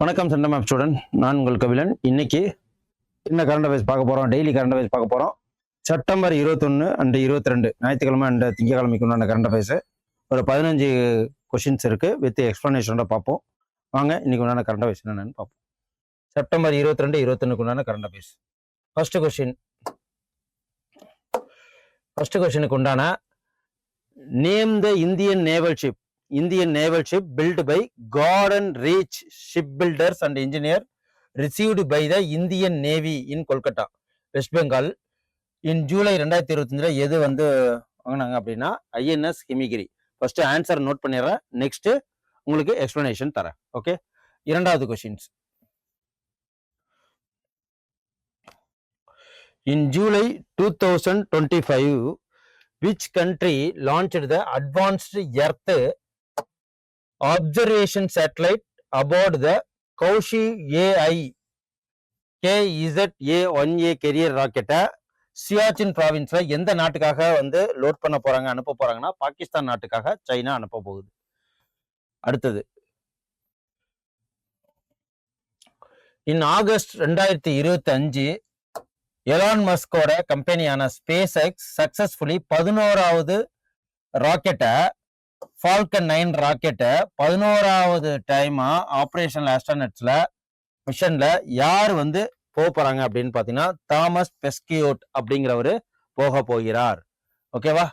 வணக்கம் centum map student நான் உங்கள் கபிலன். இன்னைக்கு என்ன கரண்ட் அஃபேர்ஸ் பார்க்க போகிறோம் டெய்லி கரண்ட் அஃபேர்ஸ் பார்க்க போகிறோம் செப்டம்பர் இருபத்தொன்று அண்டு இருபத்தி ரெண்டு ஞாயிற்றுக்கிழமை அண்டு திங்கக்கிழமைக்கு உண்டான கரண்ட் அஃபேர்ஸ் ஒரு பதினஞ்சு கொஷின்ஸ் இருக்குது வித் எக்ஸ்ப்ளனேஷனோட பார்ப்போம். வாங்க இன்னைக்கு உண்டான கரண்ட் அஃபேர்ஸ் என்னென்னு பார்ப்போம். செப்டம்பர் இருபத்தி ரெண்டு இருபத்தொன்னுக்கு உண்டான current affairs first question first கொஷினுக்கு உண்டான name the Indian naval ship Indian naval ship built by Garden Reach ship builders and engineer received by the Indian navy in Kolkata West Bengal in July ரெண்டாயிரத்தி இருபத்தஞ்சில் எது வந்து வாங்கினாங்க அப்படின்னா INS Himgiri first answer note பண்ணிடுறேன். Next உங்களுக்கு explanation தரேன். Okay இரண்டாவது questions in July two thousand twenty five which country launched the advanced earth observation satellite aboard the Koushi AI KZ A one A carrier ராக்கெட்டை சியாச்சின் ப்ராவின்ஸ்ல எந்த நாட்டுக்காக வந்து லோட் பண்ண போறாங்க அனுப்ப போறாங்கன்னா பாகிஸ்தான் நாட்டுக்காக சைனா அனுப்ப போகுது. அடுத்தது. இன் ஆகஸ்ட் ரெண்டாயிரத்தி இருபத்தி அஞ்சு எலான் மஸ்கோட கம்பெனியான ஸ்பேஸ் எக்ஸ் சக்சஸ்ஃபுல்லி பதினோராவது ராக்கெட்டை ஃபால்கன் நைன் ராக்கெட்டை பதினோராவது டைமா ஆப்ரேஷன் ஆஸ்ட்ரானட்ஸில் மிஷனில் யார் வந்து போக போகிறாங்க அப்படின்னு பார்த்தீங்கன்னா தாமஸ் பெஸ்கியோட் அப்படிங்கிறவர் போக போகிறார். ஓகேவா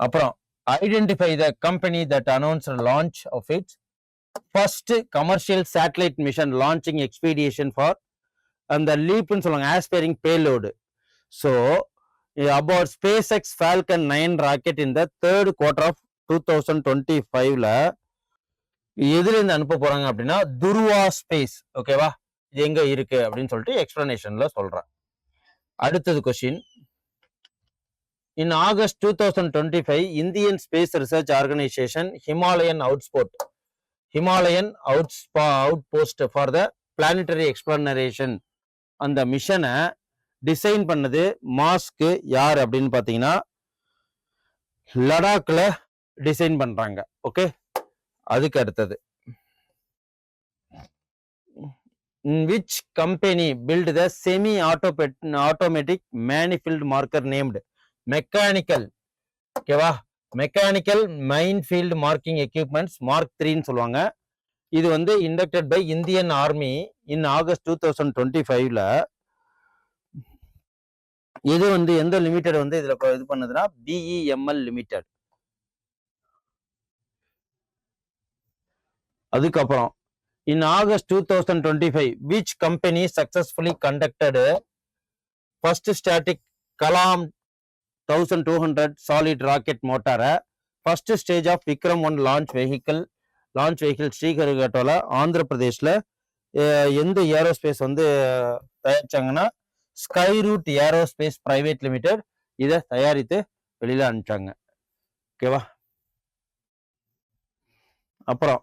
அப்புறம் identify the company that announce launch of its first commercial satellite mission launching expedition for அந்த லீப்னு சொல்லுவாங்க aspiring payload so about SpaceX Falcon nine rocket இந்த third quarter of two thousand twenty ஃபைவ்ல எதுலேருந்து அனுப்ப போறாங்க அப்படின்னா துருவா ஸ்பேஸ் ஓகேவா இது எங்க இருக்கு அப்படின்னு சொல்லிட்டு எக்ஸ்பிளனேஷன்ல சொல்றேன். அடுத்தது question in August two thousand twenty five Indian Space Research Organisation Himalayan outpost Himalayan out spa outpost for the planetary exploration அந்த மிஷனை டிசைன் பண்ணது மாஸ்க்கு யார் அப்படின்னு பார்த்தீங்கன்னா லடாக்ல டிசைன் பண்றாங்க. ஓகே அதுக்கு அடுத்தது. Which company built the semi automated automatic minefield marker named mechanical ஓகேவா mechanical mine field marking equipments mark த்ரீன்னு சொல்லுவாங்க. இது வந்து inducted by Indian army in August two thousand twenty ஃபைவ்ல இது வந்து எந்த லிமிடெட் வந்து இதுல இது பண்ணுதுன்னா பிஇஎம்எல் லிமிடெட் அதுக்கப்புறம் in August two thousand twenty five which company successfully conducted first static Kalam thousand two hundred solid rocket மோட்டாரை first stage of Vikram one launch vehicle launch vehicle ஸ்ரீஹரிகட்டோல Andhra பிரதேஷில் எந்த ஏரோஸ்பேஸ் வந்து தயாரிச்சாங்கன்னா Skyroot aerospace private limited இதை தயாரித்து வெளியில் அனுப்பிச்சாங்க. ஓகேவா அப்புறம்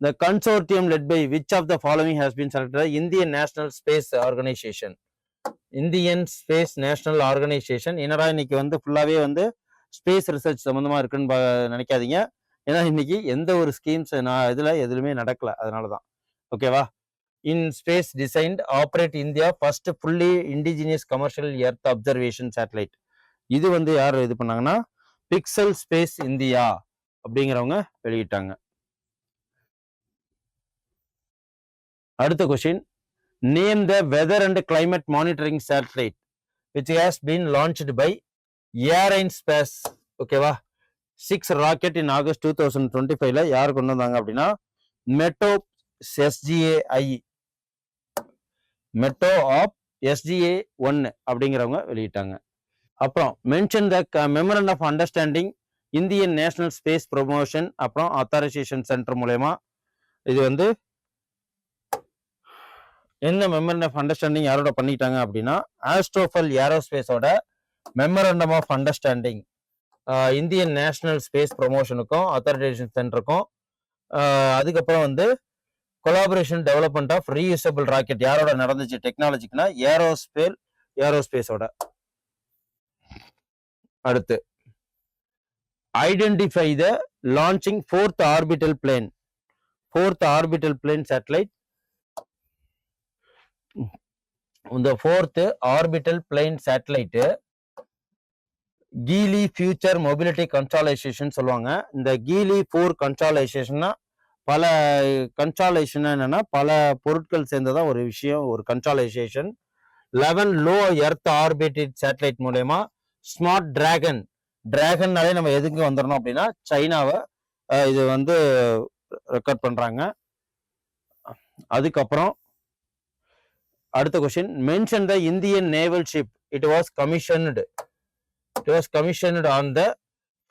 the consortium led by which of the following has been selected Indian National Space Organisation. Indian Space National Organisation. என்னடா இன்னைக்கு வந்து ஃபுல்லாகவே வந்து ஸ்பேஸ் ரிசர்ச் சம்மந்தமாக இருக்குன்னு நினைக்காதீங்க. ஏன்னா இன்னைக்கு எந்த ஒரு ஸ்கீம்ஸ் நான் இதில் எதுலையுமே நடக்கல. அதனால தான் ஓகேவா? In space designed operate India first fully indigenous commercial earth observation satellite. இது வந்து யார் இது பண்ணாங்கன்னா பிக்சல் ஸ்பேஸ் இந்தியா அப்படிங்கிறவங்க வெளியிட்டாங்க. அடுத்த name the weather and climate monitoring satellite which has been launched by Ariane space ஓகேவா six rocket in August two thousand twenty ஃபைவ்ல யார் கொண்டு வந்தாங்க அப்படின்னா மெட்டோ எஸ்ஜிஏஐ மெட்டோ ஆப் எஸ்ஜிஏ ஒன்னு அப்படிங்கிறவங்க வெளியிட்டாங்க. அப்புறம் mention the memorandum of understanding Indian national space promotion அப்புறம் அத்தாரைசேஷன் சென்டர் மூலயமா இது வந்து என்ன மெமரண்ட் ஆஃப் அண்டர்ஸ்டாண்டிங் யாரோட பண்ணிட்டாங்க அப்படின்னா ஆஸ்ட்ரோஃபல் ஏரோஸ்பேஸோட memorandum of understanding Indian National Space ப்ரொமோஷனுக்கும் authorisation சென்டருக்கும் அதுக்கப்புறம் வந்து collaboration development of reusable rocket யாரோட நடந்துச்சு டெக்னாலஜிக்குன்னா ஏரோஸ்பேல் ஏரோஸ்பேஸோட அடுத்து identify the launching fourth orbital plane fourth orbital plane satellite இந்த fourth orbital plane satellite Geely future mobility constellation சொல்லுவாங்க. இந்த கீலி ஃபோர் கன்சாலைசேஷன்னா பல கன்சாலேஷன் என்னன்னா பல பொருட்கள் சேர்ந்ததா ஒரு விஷயம் ஒரு constellation eleven low earth orbited satellite மூலயமா ஸ்மார்ட் டிராகன் டிராகன்னாலே நம்ம எதுக்கு வந்துடணும் அப்படின்னா சைனாவை இது வந்து ரெக்கார்ட் பண்றாங்க. அதுக்கப்புறம் அடுத்த question mention the Indian naval ship it was commissioned it was commissioned on the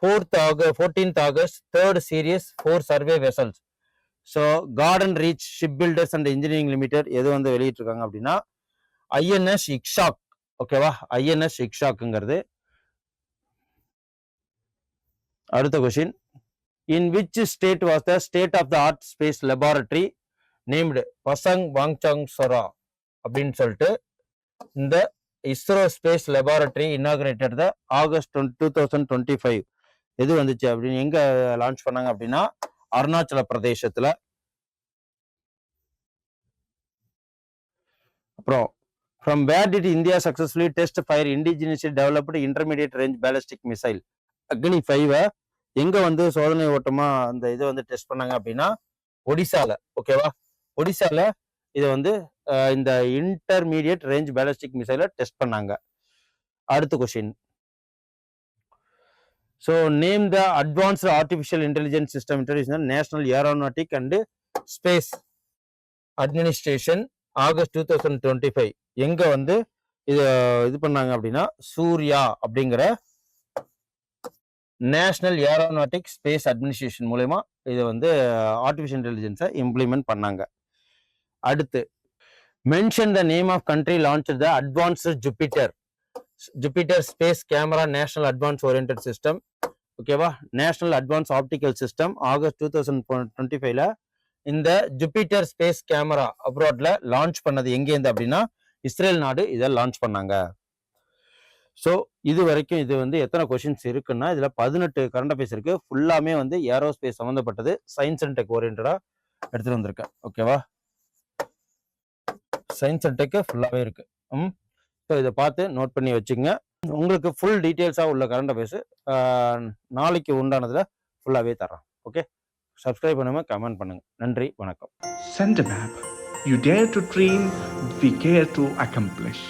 fourth ஆக fourteenth August third series four survey vessels so Garden Reach ship builders and engineering limited எது வந்து வெளியிட்டிருக்காங்க அப்படின்னா INS இக்ஷாக் ஓகேவா INS இக்ஷாக்குங்கிறது அடுத்த question in which state was the state of the art space laboratory named பசங் வாங்சாங் சொரா அப்படின்னு சொல்லிட்டு இந்த ISRO space laboratory inaugurated the August two thousand twenty five எது வந்துச்சு அப்படின்னு எங்க லான்ச் பண்ணாங்க அப்படின்னா அருணாச்சல பிரதேசத்துல. அப்புறம் from where did India successfully test fire indigenously developed intermediate range ballistic missile Agni ஃபைவை எங்க வந்து சோதனை ஓட்டமா அந்த இதை வந்து டெஸ்ட் பண்ணாங்க அப்படின்னா ஒடிசால ஓகேவா ஒடிசால இதை வந்து இந்த இன்டர்மீடியட் ரேஞ்ச் பேலஸ்டிக் மிசைலை டெஸ்ட் பண்ணாங்க. அடுத்த question so name the advanced artificial intelligence system introduce National Aeronautic and Space Administration August two thousand twenty five எங்கே வந்து இது இது பண்ணாங்க அப்படின்னா சூர்யா அப்படிங்கிற நேஷனல் ஏரோனாட்டிக் ஸ்பேஸ் அட்மினிஸ்ட்ரேஷன் மூலயமா இதை வந்து ஆர்டிஃபிஷியல் இன்டெலிஜென்ஸை இம்ப்ளிமெண்ட் பண்ணாங்க. அடுத்து mention the name of country launch the advanced Jupiter Jupiter space camera national advance orient system ஓகேவா national advance optical system August two thousand twenty ஃபைவ்ல இந்த ஜூபிட்டர் ஸ்பேஸ் கேமரா அப்ராட்ல launch பண்ணது எங்கேருந்து அப்படின்னா இஸ்ரேல் நாடு இதை லான்ச் பண்ணாங்க. ஸோ இது வரைக்கும் இது வந்து எத்தனை கொஷின்ஸ் இருக்குன்னா இதில் பதினெட்டு கரண்ட் அஃபேர்ஸ் இருக்குது ஃபுல்லாமே வந்து ஏரோஸ்பேஸ் சம்மந்தப்பட்டது சயின்ஸ் அண்ட் டெக் ஓரியன்டாக எடுத்துகிட்டு வந்திருக்கேன். ஓகேவா சயின்ஸ் அண்ட் டெக்கு ஃபுல்லாகவே இருக்குது ம்? ஸோ இதை பார்த்து நோட் பண்ணி வச்சுங்க உங்களுக்கு ஃபுல் டீட்டெயில்ஸாக உள்ள கரண்ட் அஃபேர்ஸு நாளைக்கு உண்டானதில் ஃபுல்லாகவே தர்றேன். ஓகே சப்ஸ்கிரைப் பண்ணுங்க கமெண்ட் பண்ணுங்க. நன்றி வணக்கம். Sent map you dare to dream we care to accomplish.